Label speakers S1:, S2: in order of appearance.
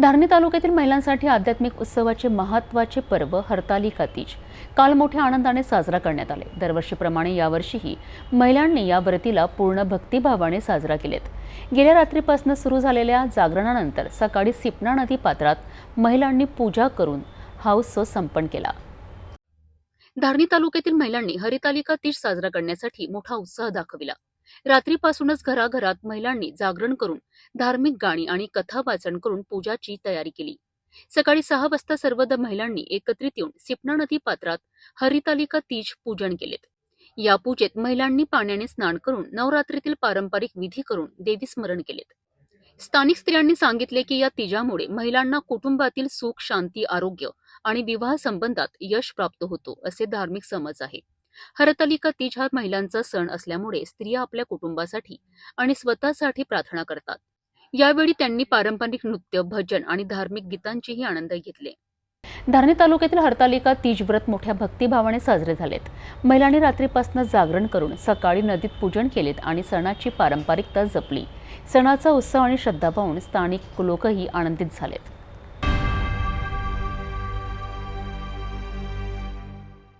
S1: धारणी तालुक्यातील महिलांसाठी आध्यात्मिक उत्सवाचे महत्त्वाचे पर्व हरतालिका तीज काल मोठ्या आनंदाने साजरा करण्यात आले. दरवर्षीप्रमाणे यावर्षीही महिलांनी या व्रतीला पूर्ण भक्तिभावाने साजरा केलेत. गेल्या रात्रीपासून सुरू झालेल्या जागरणानंतर सकाळी सिपना नदी पात्रात महिलांनी पूजा करून हा उत्सव संपन्न केला. धारणी तालुक्यातील महिलांनी हरितालिका तीज साजरा करण्यासाठी मोठा उत्साह दाखविला. रात्रीपासूनच घराघरात महिलांनी जागरण करून धार्मिक गाणी आणि कथा वाचन करून पूजाची तयारी केली. सकाळी सहा वाजता सर्व महिलांनी एकत्रित येऊन सिपना नदी पात्रात हरितालिका तीज पूजन केलेत या पूजेत महिलांनी पाण्याने स्नान करून नवरात्रीतील पारंपरिक विधी करून देवी स्मरण केलेत. स्थानिक स्त्रियांनी सांगितले की या तिजामुळे महिलांना कुटुंबातील सुख शांती आरोग्य आणि विवाह संबंधात यश प्राप्त होतो असे धार्मिक समज आहे. हरतालिका तीज हा महिलांचा सण असल्यामुळे स्त्रिया आपल्या कुटुंबासाठी आणि स्वतःसाठी प्रार्थना करतात. यावेळी त्यांनी पारंपरिक नृत्य भजन आणि धार्मिक गीतांचेही आनंद घेतले. धारणी तालुक्यातील हरतालिका तीज व्रत मोठ्या भक्तिभावाने साजरे झालेत. महिलांनी रात्रीपासून जागरण करून सकाळी नदीत पूजन केलेत आणि सणाची पारंपरिकता जपली. सणाचा उत्सव आणि श्रद्धा पाहून स्थानिक लोकही आनंदित झालेत.